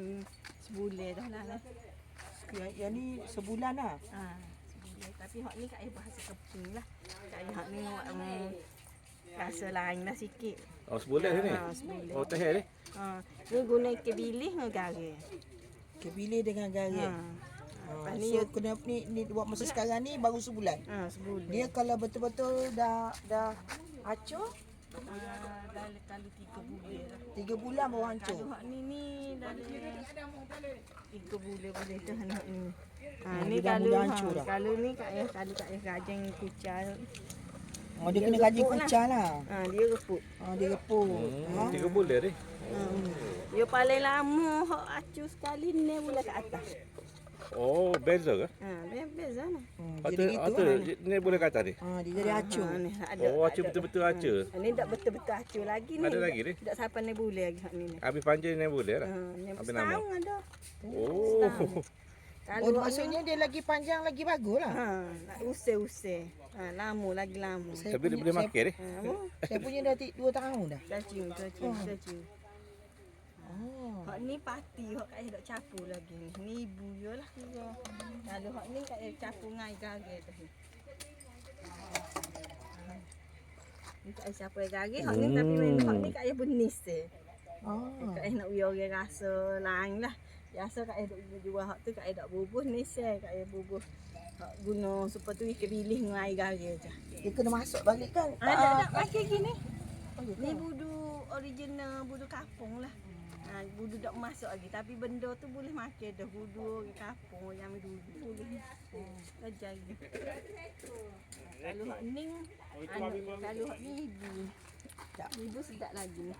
Hmm, Sebulan dah lah. lah. Yang, yang ni sebulan lah. Ha, sebulan. Tapi hak ni kat air bahasa keping lah. Kat air hak ni um, rasa lain lah sikit. Oh sebulan ni. Ha, sebulan. Oh teh ni. Ha, ni guna kebilih dengan garam. Kepilih dengan Ha. garam. Ha. Ni So you- kena ni, ni buat masa sekarang ni baru sebulan. Ha, sebulan. Dia kalau betul-betul dah dah hancur, ha, dah kalau tiga bulan lah. tiga bulan baru Kalau hancur. hak ni ni tiga bulan boleh tu anak ni. Ha, Ha, ni dia kalau ha, dah. kalau ni kat air kalau kat air gajang kucar. Oh, dia, Dia kena gaji repuk lah. kucar lah. Ha, dia reput. Ha, dia repuk. Hmm, Ha. tiga bulan ni. Dia paling lama hak acu sekali ni boleh kat atas. Oh beza ke? Ha, beza lah. Hmm, Atau jadi gitu atau lah. ni boleh kata ni. Ha, dia jadi hancur. Ha, ni ada. Oh acu betul-betul acu. Ha, ni tak betul-betul acu lagi ni. Ada lagi ni? Tak sampai ni boleh lagi hak ni. ni. Habis panjang ni boleh Ha, lah. ni Habis nama. setahun ada. Oh. Kalau Oh, hak ni- maksudnya dia lagi panjang lagi bagus lah. Ha, usai-usai. Ha, lama lagi lama. Saya Tapi dia boleh saya- makan ni. Ha, apa? Saya punya dah ti- dua tahun dah. Cacing, cacing, cacing. Oh. Hak ni pati, hak kat dok capu lagi ni. Ni ibu yo lah kira. Kalau hak ni kat air capu ngai gage tu. Ni kat capu air gage, hak ni tapi main hak ni kat air benis je. Oh. Kat nak uya orang rasa lain lah. Biasa kat air dok jual hak tu kat air dok bubuh ni se kat bubuh. Hak guna supaya tu ikan bilih dengan air gage je. Dia kena masuk balik kan? Ah, tak tak pakai gini. Ni budu original budu kapung lah. Ha, budu tak masuk lagi tapi benda tu boleh makan dah budu orang kapung yang dulu boleh. Oh, jadi. Kalau hak ni, anu, kalau hak ni ibu. Ibu sedap lagi ni.